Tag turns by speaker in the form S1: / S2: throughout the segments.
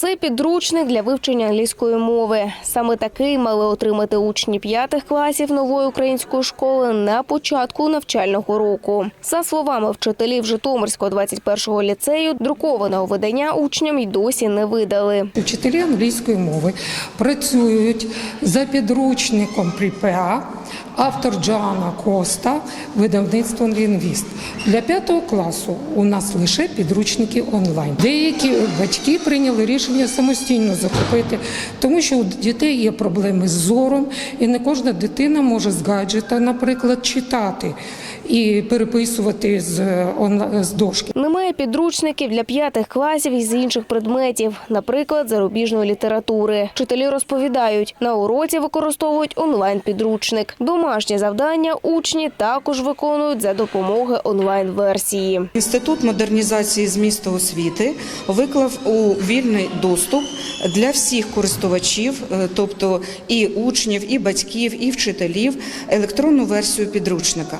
S1: Це підручник для вивчення англійської мови. Саме такий мали отримати учні п'ятих класів нової української школи на початку навчального року. За словами вчителів Житомирського 21-го ліцею, друкованого видання учням й досі не видали.
S2: Вчителі англійської мови працюють за підручником ПРІПА, автор Джоанна Коста, видавництво «Лінгвіст». Для п'ятого класу у нас лише підручники онлайн. Деякі батьки прийняли рішення самостійно закупити, тому що у дітей є проблеми з зором, і не кожна дитина може з гаджета, наприклад, читати і переписувати з, з дошки.
S1: Немає підручників для п'ятих класів із інших предметів, наприклад, зарубіжної літератури. Вчителі розповідають, на уроці використовують онлайн-підручник. Домашні завдання учні також виконують за допомоги онлайн-версії.
S3: Інститут модернізації змісту освіти виклав у вільний доступ для всіх користувачів, е, тобто і учнів, і батьків, і вчителів, електронну версію підручника.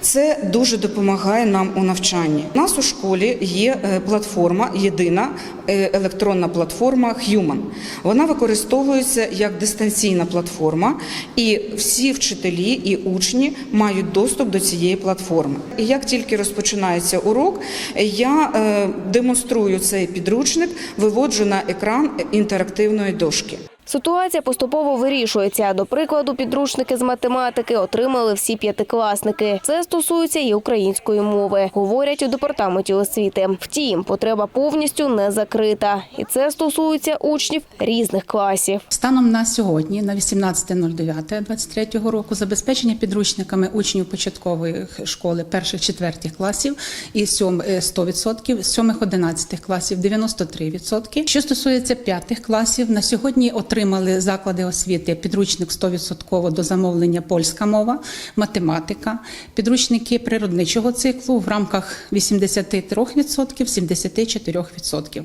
S3: Це дуже допомагає нам у навчанні. У нас у школі є е, платформа, єдина е, електронна платформа Human. Вона використовується як дистанційна платформа, і всі вчителі і учні мають доступ до цієї платформи. І як тільки розпочинається урок, я е, демонструю цей підручник, виводжу на екран інтерактивної дошки.
S1: Ситуація поступово вирішується. До прикладу, підручники з математики отримали всі п'ятикласники. Це стосується і української мови, говорять у департаменті освіти. Втім, потреба повністю не закрита, і це стосується учнів різних класів.
S4: Станом на сьогодні, на 18.09.23 року, забезпечення підручниками учнів початкової школи перших четвертих класів і сьом е, 100%, сьомих 11 класів 93%. Що стосується п'ятих класів, на сьогодні отримали заклади освіти підручник 100% до замовлення польська мова, математика, підручники природничого циклу в рамках 83%, 74%.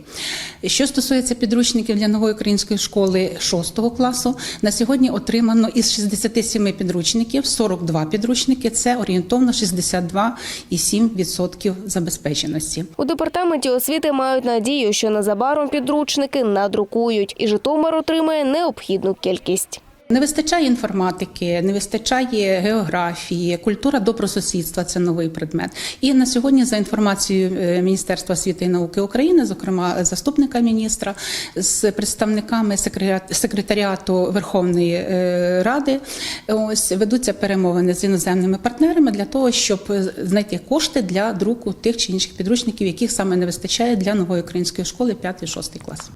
S4: Що стосується підручників для нової української школи 6 класу, на сьогодні отримано із 67 підручників 42 підручники. Це орієнтовно 62,7% забезпеченості.
S1: У департаменті освіти мають надію, що незабаром підручники надрукують, і Житомир отримає необхідну кількість.
S4: Не вистачає інформатики, не вистачає географії, культура добросусідства це новий предмет. І на сьогодні, за інформацією е, Міністерства освіти і науки України, зокрема заступника міністра, з представниками секретаріат- секретаріату Верховної е, Ради, ось ведуться перемовини з іноземними партнерами для того, щоб знайти кошти для друку тих чи інших підручників, яких саме не вистачає для нової української школи 5-6 клас.